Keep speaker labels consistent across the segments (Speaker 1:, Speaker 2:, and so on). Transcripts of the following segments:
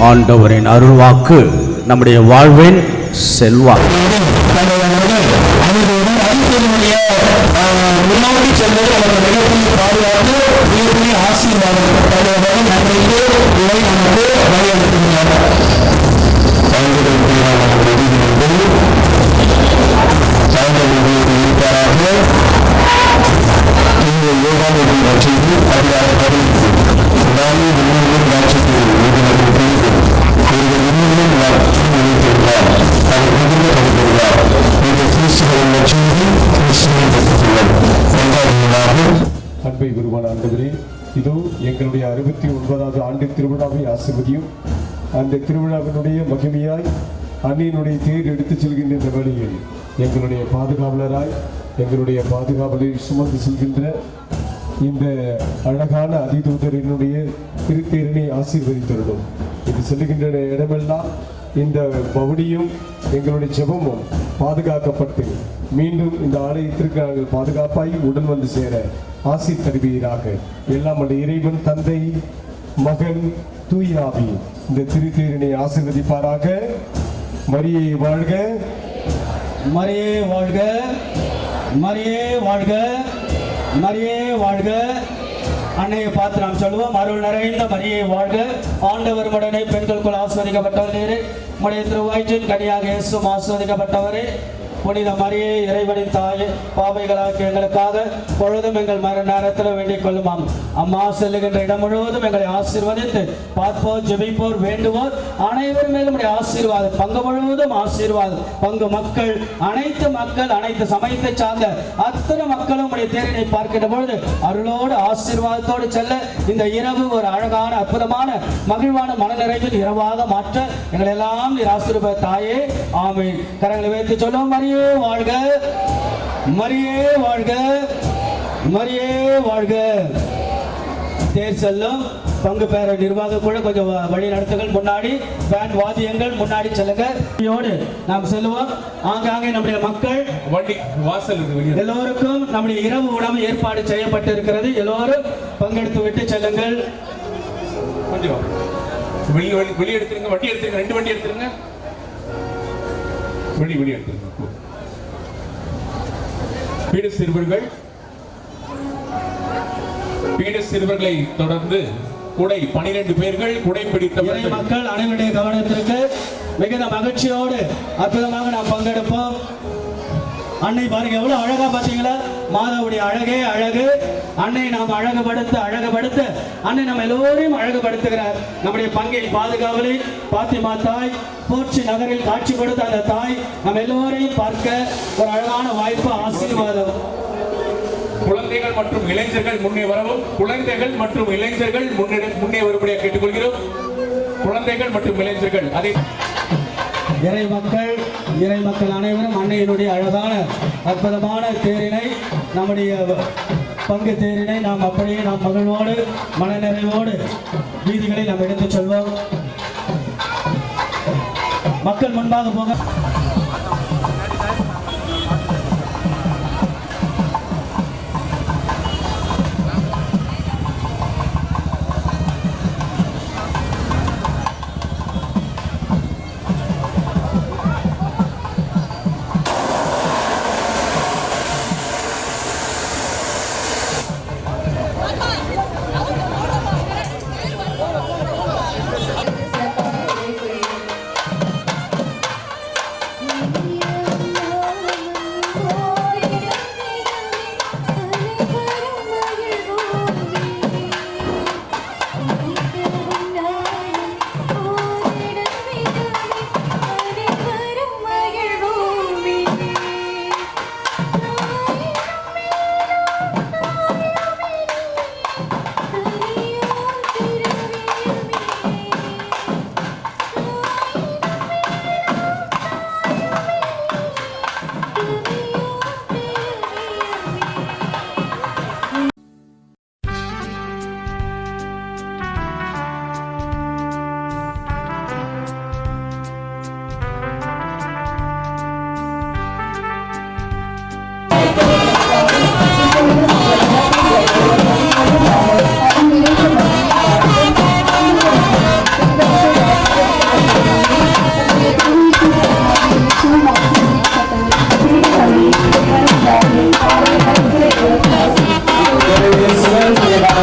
Speaker 1: ஆண்டவரின் அருள்வாக்கு நம்முடைய வாழ்வின் செல்வாக்கு.
Speaker 2: அன்பை குருவான ஆண்டவரே இதோ எங்களுடைய அறுபத்தி ஒன்பதாவது ஆண்டு திருவிழாவை ஆசிர்வதியும். அந்த திருவிழாவினுடைய மகிமையாய் அன்னையினுடைய தேர் எடுத்துச் செல்கின்ற இந்த வழியில் எங்களுடைய பாதுகாவலராய் எங்களுடைய பாதுகாவலை சுமந்து செல்கின்ற இந்த அழகான அதிதூதரினுடைய திருத்தேரனை ஆசீர்வதித்திருந்தோம் இது செல்கின்ற இடமெல்லாம் இந்த பவுனியும் எங்களுடைய ஜெபமும் பாதுகாக்கப்பட்டு மீண்டும் இந்த ஆலயத்திற்கு நாங்கள் பாதுகாப்பாய் உடன் வந்து சேர ஆசி தருவீராக எல்லாம் அந்த இறைவன் தந்தை மகன் தூயாவி இந்த திருத்தேரினை ஆசீர்வதிப்பாராக. மரியை வாழ்க.
Speaker 3: மரியே வாழ்க. மரியே வாழ்க. மரியே வாழ்க. அன்னையை பார்த்து நாம் சொல்லுவோம் அருள் நிறைந்த மரியை வாழ்க. ஆண்டவர் உடனே பெண்களுக்குள் ஆஸ்வதிக்கப்பட்டவர். நேரே உடைய திருவாய்ச்சின் கனியாக இயேசும் ஆஸ்வதிக்கப்பட்டவரே. புனித மரியே இறைவனின் தாய் பாவைகளாக எங்களுக்காக பொழுதும் எங்கள் மர நேரத்தில் வேண்டிக் கொள்ளுமாம். அம்மா செல்லுகின்ற இடம் முழுவதும் எங்களை ஆசீர்வதித்து பார்ப்போர் ஜெபிப்போர் வேண்டுவோர். அனைவரும் மேலும் உடைய ஆசீர்வாதம் பங்கு முழுவதும் ஆசீர்வாதம். பங்கு மக்கள் அனைத்து மக்கள் அனைத்து சமயத்தை சார்ந்த அத்தனை மக்களும் உடைய தேரினை பார்க்கின்ற பொழுது அருளோடு ஆசீர்வாதத்தோடு செல்ல இந்த இரவு ஒரு அழகான அற்புதமான மகிழ்வான மனநிறைவில் இரவாக மாற்ற எங்களை எல்லாம் நீர் ஆசீர்வாத தாயே ஆமை கரங்களை வைத்து சொல்லுவோம் மரிய. வாழ்க மரியே வாழ்க மரியே வாழ்க. தேர் செல்லும் பங்கு பெற நிர்வாக குழு கொஞ்சம் வழி நடத்துங்கள் முன்னாடி பேண்ட் வாத்தியங்கள் முன்னாடி செல்லுங்க. நாம் செல்லுவோம். ஆங்காங்கே நம்முடைய மக்கள்.
Speaker 4: வண்டி வாசல்
Speaker 3: எல்லோருக்கும் நம்முடைய இரவு உணவு ஏற்பாடு செய்யப்பட்டிருக்கிறது. எல்லோரும் பங்கெடுத்து விட்டு செல்லுங்கள்.
Speaker 4: கொஞ்சம் வெளியே வெளியே வெளியே எடுத்துருங்க. வண்டி எடுத்துருங்க. ரெண்டு வண்டி எடுத்துருங்க. வெளியே வெளியே எடுத்துருங்க. பீட சிறுவர்கள் பீட சிறுவர்களை தொடர்ந்து குடை பனிரெண்டு பேர்கள் குடை
Speaker 3: இறை
Speaker 4: பிடித்தவர்கள்
Speaker 3: மக்கள் அனைவருடைய கவனத்திற்கு மிகுந்த மகிழ்ச்சியோடு அற்புதமாக நாம் பங்கெடுப்போம். அன்னை பாருங்க எவ்வளவு அழகா பாத்தீங்களா மாதாவுடைய அழகே அழகு. அன்னை நாம் அழகுபடுத்த அழகுபடுத்த. அன்னை நம்ம எல்லோரையும் அழகுபடுத்துகிறார். நம்முடைய பங்கை பாதுகாவலில் பாத்திமா தாய் போர்ச்சி நகரில் காட்சி கொடுத்த அந்த தாய் நம்ம எல்லோரையும் பார்க்க ஒரு அழகான வாய்ப்பு ஆசீர்வாதம்.
Speaker 4: குழந்தைகள் மற்றும் இளைஞர்கள் முன்னே வரவும் குழந்தைகள் மற்றும் இளைஞர்கள் முன்னே முன்னே வரும்படியாக கேட்டுக்கொள்கிறோம். குழந்தைகள் மற்றும் இளைஞர்கள் அதை
Speaker 3: இறை மக்கள் இறை மக்கள் அனைவரும் அன்னையினுடைய அழகான அற்புதமான தேரினை நம்முடைய பங்கு தேரினை நாம் அப்படியே நாம் மகிழ்வோடு மனநிறைவோடு வீதிகளில் நாம் எடுத்துச் செல்வோம். மக்கள் முன்பாக போக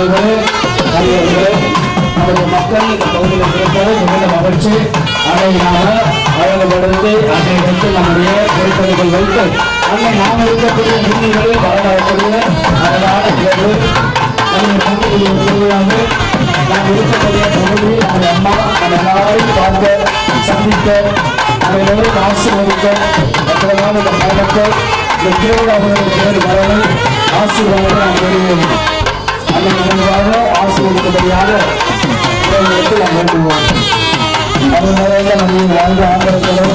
Speaker 3: தலைவர்களே தலைவர்களே நமது மக்கள் இந்த பகுதியில் இருப்பது மிகுந்த மகிழ்ச்சி அன்னையினால வழங்கப்படுவதை அன்றைக்கு நம்முடைய பொறுப்பணிகள் வைத்து அன்னை நாம் இருக்கக்கூடிய முன்னிகளில் வளரக்கூடிய அழகான தேர்வு நம்முடைய பகுதியில் திருவிழாவில் நாம் இருக்கக்கூடிய பகுதியில் அம்மா நம்ம எல்லாரையும் பார்க்க சந்திக்க நம்ம ஆசீர்வதிக்க அற்புதமான இந்த பயணத்தை இந்த பேர் வரவை ஆசீர்வாதம் பெறுவோம் அந்த முன்பாக ஆசீர்வதிக்கும்படியாக இறைவனுக்கு நாம் வேண்டுவோம் அது நிறைந்த வாழ்ந்த ஆண்டவர்களும்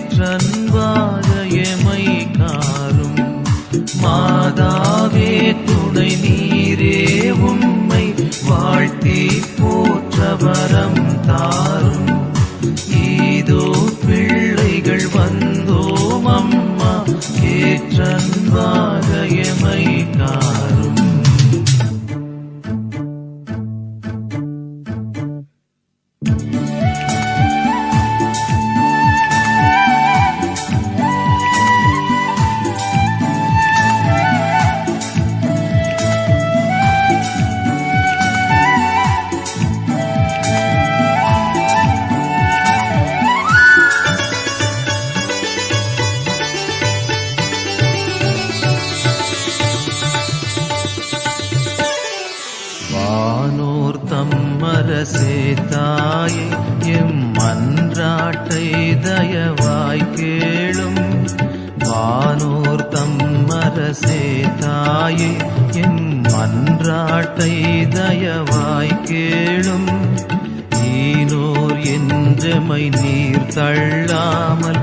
Speaker 5: ஏற்றன்பாக என்றமை நீர் தள்ளாமல்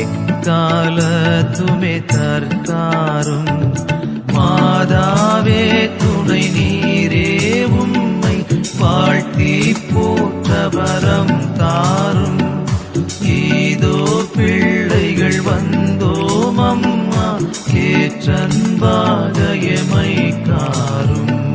Speaker 5: எக்காலத்துமே தற்காரும். மாதாவே துணை நீரே உம்மை வாழ்த்தி போற்றவரம் தாரும். ஈதோ பிள்ளைகள் வந்தோம் அம்மா ஏற்றன்பாக எமை காரும்.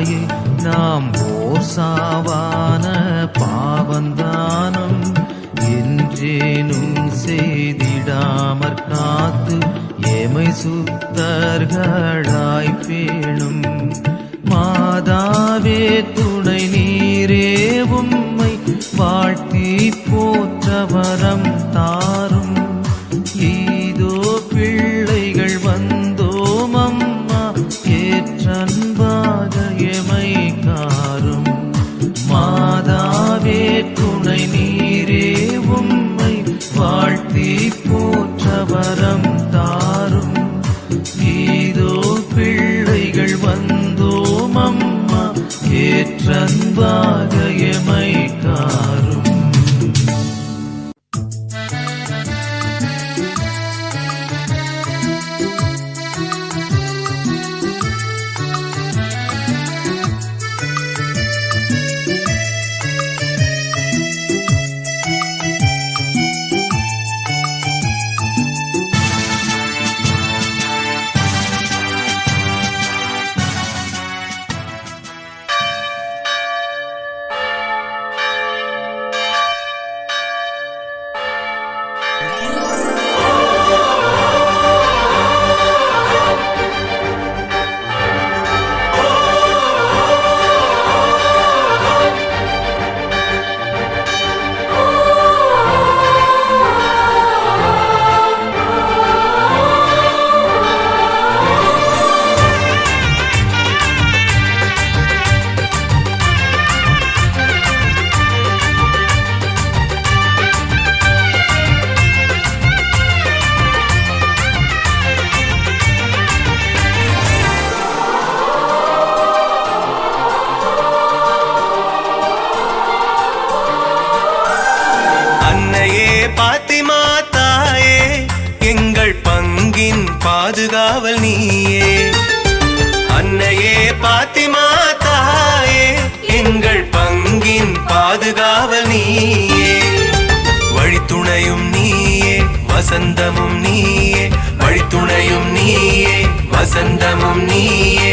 Speaker 5: தாயே நாம் ஓர் சாவான பாவந்தானம் என்றேனும் செய்திடாமற் காத்து எமை சுத்தர்களாய் பேணும். மாதாவே துணை நீரே உம்மை வாழ்த்தி போற்றவரம் தாரும் வாழ்த்தி போற்றவரம் தாரும். ஏதோ பிள்ளைகள் வந்தோம் அம்மா. ஏற்றன்பாக
Speaker 6: வசந்தமும் நீயே.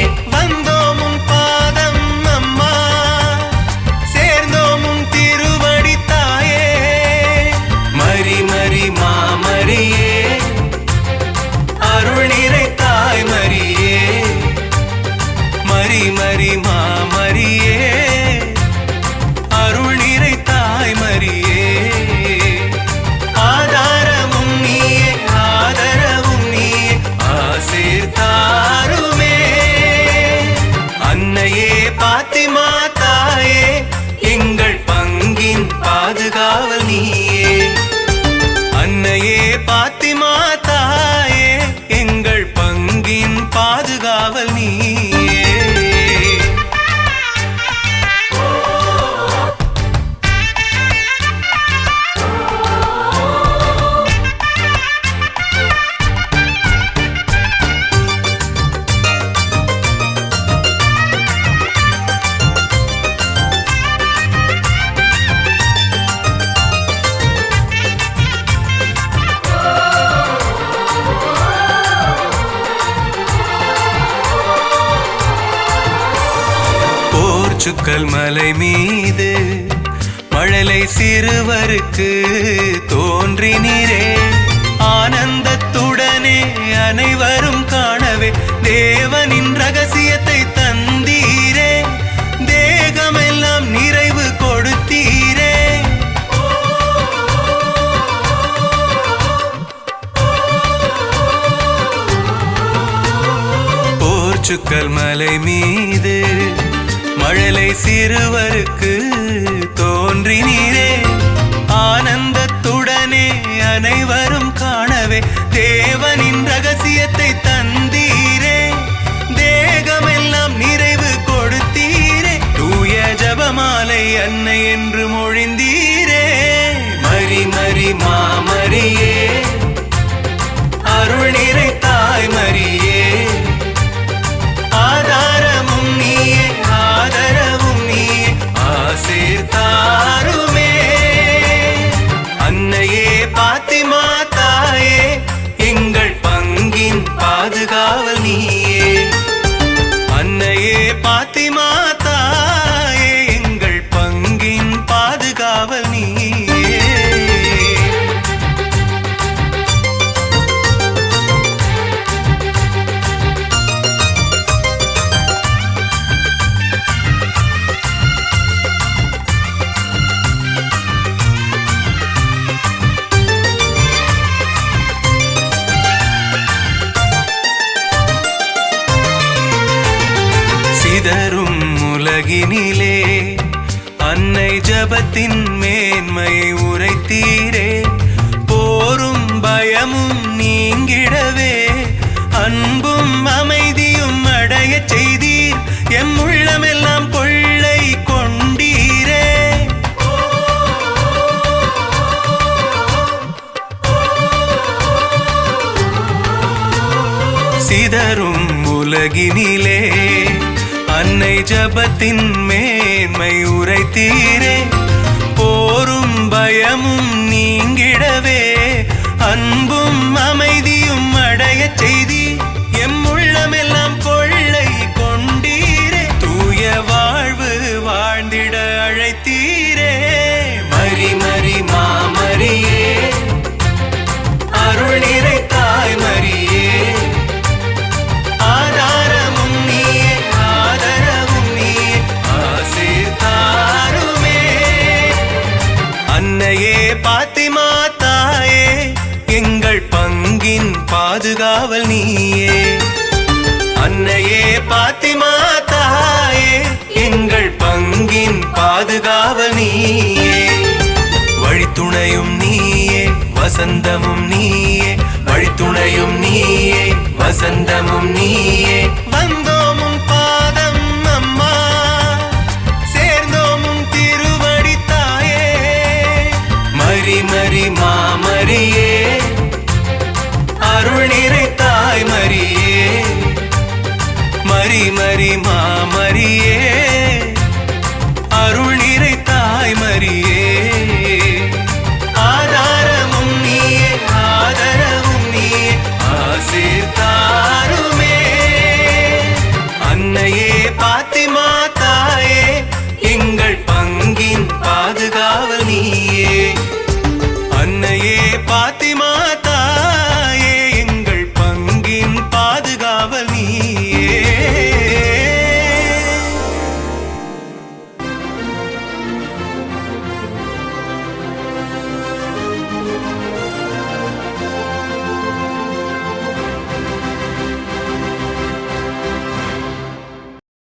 Speaker 6: பாதுகாவல் நீயே. அன்னையே பாத்திமா தாயே எங்கள் பங்கின் பாதுகாவல் நீ. போச்சுக்கல் மலை மீது மழலை சிறுவருக்கு தோன்றினீரே ஆனந்தத்துடனே அனைவரும் காணவே தேவனின் ரகசியத்தை தந்தீரே. தேகமெல்லாம் நிறைவு கொடுத்தீரே. போர்ச்சுக்கல் மலை மீ மேலை சிறுவருக்கு ஜபத்தின் மேன்மையை உரைத்தீரே. போரும் பயமும் நீங்கிடவே. அன்பும் அமைதியும் அடைய செய்தீர். எம் உள்ளமெல்லாம் கொள்ளை கொண்டீரே. சிதறும் உலகினிலே அன்னை ஜபத்தின் மே தீரே போரும் பயமும் நீங்கிடவே. நீயே. வழித்துணையும் நீயே வசந்தமும் நீயே வழித்துணையும் நீயே வசந்தமும் நீயே. வந்தோமும் பாதம் அம்மா சேர்ந்தோமும் திருவடி தாயே. மரி மரி மாமரியே அருள் நிறை தாய் மரியே. மரி மரி மா